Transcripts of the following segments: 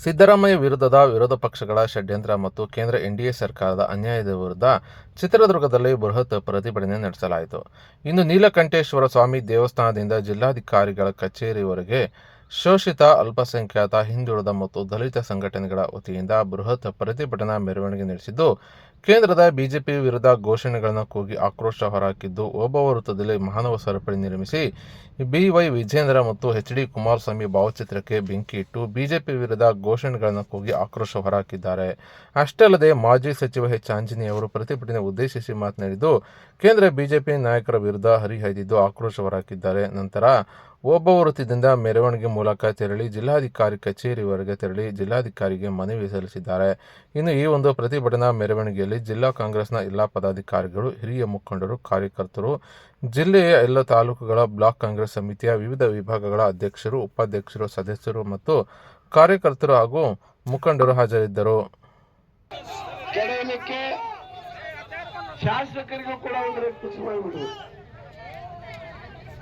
ಸಿದ್ದರಾಮಯ್ಯ ವಿರುದ್ಧದ ವಿರೋಧ ಪಕ್ಷಗಳ ಷಡ್ಯಂತ್ರ ಮತ್ತು ಕೇಂದ್ರ ಎನ್ಡಿಎ ಸರ್ಕಾರದ ಅನ್ಯಾಯದ ವಿರುದ್ಧ ಚಿತ್ರದುರ್ಗದಲ್ಲಿ ಬೃಹತ್ ಪ್ರತಿಭಟನೆ ನಡೆಸಲಾಯಿತು. ಇಂದು ನೀಲಕಂಠೇಶ್ವರ ಸ್ವಾಮಿ ದೇವಸ್ಥಾನದಿಂದ ಜಿಲ್ಲಾಧಿಕಾರಿಗಳ ಕಚೇರಿವರೆಗೆ ಶೋಷಿತ ಅಲ್ಪಸಂಖ್ಯಾತ ಹಿಂದುಳಿದ ಮತ್ತು ದಲಿತ ಸಂಘಟನೆಗಳ ವತಿಯಿಂದ ಬೃಹತ್ ಪ್ರತಿಭಟನಾ ಮೆರವಣಿಗೆ ನಡೆಸಿದ್ದು, ಕೇಂದ್ರದ ಬಿಜೆಪಿ ವಿರುದ್ಧ ಘೋಷಣೆಗಳನ್ನು ಕೂಗಿ ಆಕ್ರೋಶ ಹೊರಹಾಕಿದ್ದು ಒಬ್ಬ ವೃತ್ತದಲ್ಲಿ ಮಾನವ ಸರಪಳಿ ನಿರ್ಮಿಸಿ ಬಿವೈ ವಿಜೇಂದ್ರ ಮತ್ತು ಎಚ್ ಡಿ ಕುಮಾರಸ್ವಾಮಿ ಭಾವಚಿತ್ರಕ್ಕೆ ಬೆಂಕಿ ಇಟ್ಟು ಬಿಜೆಪಿ ವಿರುದ್ಧ ಘೋಷಣೆಗಳನ್ನು ಕೂಗಿ ಆಕ್ರೋಶ ಹೊರಹಾಕಿದ್ದಾರೆ. ಅಷ್ಟೇ ಅಲ್ಲದೆ ಮಾಜಿ ಸಚಿವ ಎಚ್. ಆಂಜನೇಯ ಅವರು ಪ್ರತಿಭಟನೆ ಉದ್ದೇಶಿಸಿ ಮಾತನಾಡಿದ್ದು, ಕೇಂದ್ರ ಬಿಜೆಪಿ ನಾಯಕರ ವಿರುದ್ಧ ಹರಿಹಾಯ್ದಿದ್ದು ಆಕ್ರೋಶ ಹೊರಹಾಕಿದ್ದಾರೆ. ನಂತರ ಓಬವ್ವ ವೃತ್ತದಿಂದ ಮೆರವಣಿಗೆ ಮೂಲಕ ತೆರಳಿ ಜಿಲ್ಲಾಧಿಕಾರಿ ಕಚೇರಿವರೆಗೆ ತೆರಳಿ ಜಿಲ್ಲಾಧಿಕಾರಿಗೆ ಮನವಿ ಸಲ್ಲಿಸಿದ್ದಾರೆ. ಇನ್ನು ಈ ಒಂದು ಪ್ರತಿಭಟನಾ ಮೆರವಣಿಗೆಯಲ್ಲಿ ಜಿಲ್ಲಾ ಕಾಂಗ್ರೆಸ್ನ ಎಲ್ಲಾ ಪದಾಧಿಕಾರಿಗಳು, ಹಿರಿಯ ಮುಖಂಡರು, ಕಾರ್ಯಕರ್ತರು, ಜಿಲ್ಲೆಯ ಎಲ್ಲ ತಾಲೂಕುಗಳ ಬ್ಲಾಕ್ ಕಾಂಗ್ರೆಸ್ ಸಮಿತಿಯ ವಿವಿಧ ವಿಭಾಗಗಳ ಅಧ್ಯಕ್ಷರು, ಉಪಾಧ್ಯಕ್ಷರು, ಸದಸ್ಯರು ಮತ್ತು ಕಾರ್ಯಕರ್ತರು ಹಾಗೂ ಮುಖಂಡರು ಹಾಜರಿದ್ದರು. ಶಾಸಕರಿಗೂ ಕೂಡ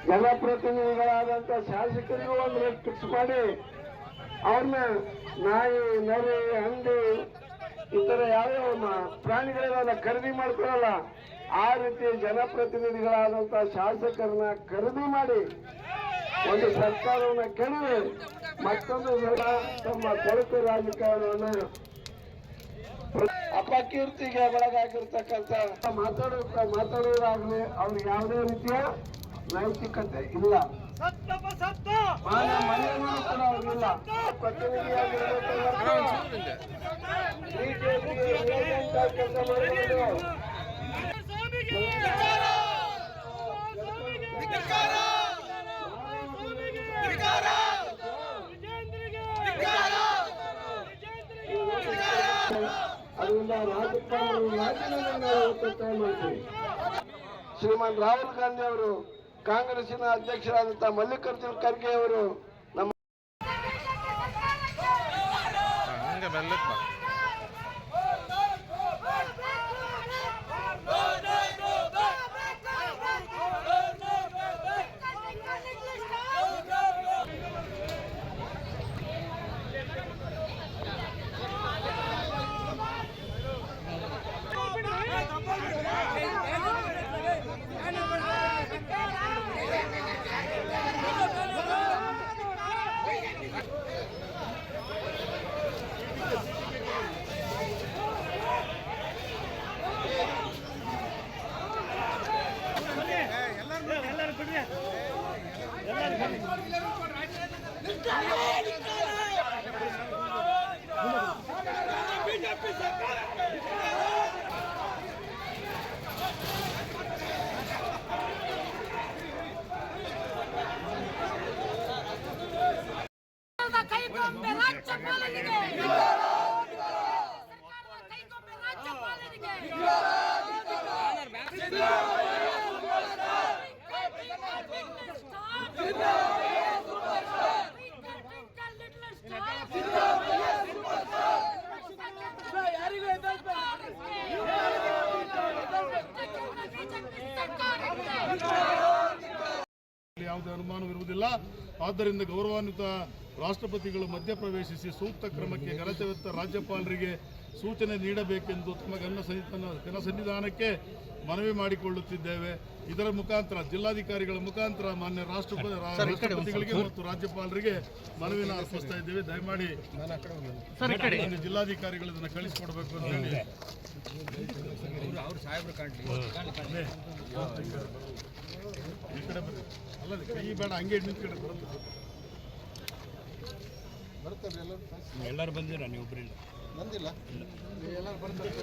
ಜನಪ್ರತಿನಿಧಿಗಳಾದಂತ ಶಾಸಕರಿಗೂ ಒಂದು ರೇಟ್ ಫಿಕ್ಸ್ ಮಾಡಿ ಅವ್ರನ್ನ ನಾಯಿ, ನರಿ, ಹಂದಿ, ಇತರ ತರ ಯಾವ್ಯಾವ ಪ್ರಾಣಿಗಳಿಗೆಲ್ಲ ಖರೀದಿ ಮಾಡ್ಕೊಳಲ್ಲ ಆ ರೀತಿ ಜನಪ್ರತಿನಿಧಿಗಳಾದಂತ ಶಾಸಕರನ್ನ ಖರೀದಿ ಮಾಡಿ ಒಂದು ಸರ್ಕಾರವನ್ನ ಕೆಡವಿ. ಮತ್ತೊಂದು ಸಲ ತಮ್ಮ ಕೊಳಕು ರಾಜಕಾರಣವನ್ನ ಅಪಕೀರ್ತಿಗೆ ಒಳಗಾಗಿರ್ತಕ್ಕಂಥ ಮಾತಾಡೋ ಮಾತಾಡೋರಾಗಲಿ ಅವ್ರಿಗೆ ಯಾವುದೇ ರೀತಿಯ ನೈತಿಕತೆ ಇಲ್ಲ. ಮಾನ ಕೂಡ ಅದರಿಂದ ರಾಜಕಾರಣ ರಾಜೀನಾಮೆ ಮಾಡ್ತೀವಿ ಶ್ರೀಮಾನ್ ರಾಹುಲ್ ಗಾಂಧಿ ಅವರು ಕಾಂಗ್ರೆಸ್ಸಿನ ಅಧ್ಯಕ್ಷರಾದಂತಹ ಮಲ್ಲಿಕಾರ್ಜುನ್ ಖರ್ಗೆ ಅವರು ನಮ್ಮ ಕೈಗೊಂಬೆ ರಾಜ್ಯಪಾಲನಿಗೆ ಸರ್ಕಾರದ ಕೈಗೊಂಬೆ ರಾಜ್ಯಪಾಲನಿಗೆ ಯಾವುದೇ ಅನುಮಾನವಿರುವುದಿಲ್ಲ. ಆದ್ದರಿಂದ ಗೌರವಾನ್ವಿತ ರಾಷ್ಟ್ರಪತಿಗಳು ಮಧ್ಯಪ್ರವೇಶಿಸಿ ಸೂಕ್ತ ಕ್ರಮಕ್ಕೆ ಘನತೆವೆತ್ತ ರಾಜ್ಯಪಾಲರಿಗೆ ಸೂಚನೆ ನೀಡಬೇಕೆಂದು ತಮ್ಮ ಗಮನ ಜನ ಸನ್ನಿಧಾನಕ್ಕೆ ಮನವಿ ಮಾಡಿಕೊಳ್ಳುತ್ತಿದ್ದೇವೆ. ಇದರ ಮುಖಾಂತರ ಜಿಲ್ಲಾಧಿಕಾರಿಗಳ ಮುಖಾಂತರ ಮಾನ್ಯ ರಾಷ್ಟ್ರಪತಿ ರಾಷ್ಟ್ರಪತಿಗಳಿಗೆ ಮತ್ತು ರಾಜ್ಯಪಾಲರಿಗೆ ಮನವಿನ ಅರ್ಪಿಸ್ತಾ ಇದ್ದೇವೆ. ದಯಮಾಡಿ ಜಿಲ್ಲಾಧಿಕಾರಿಗಳು ಇದನ್ನು ಕಳಿಸಿಕೊಡ್ಬೇಕು ಅಂತ ಹೇಳಿ. ಈ ಕಡೆ ಬರ್ರಿ ಅಲ್ಲ ಕೈ ಬೇಡ ಹಂಗೆ ನಿಂತ್ಕಡೆ ಬರುತ್ತೆ. ಎಲ್ಲರೂ ಬಂದಿರ ನೀವು ಎಲ್ಲಾರು ಬಂದಿಲ್ಲ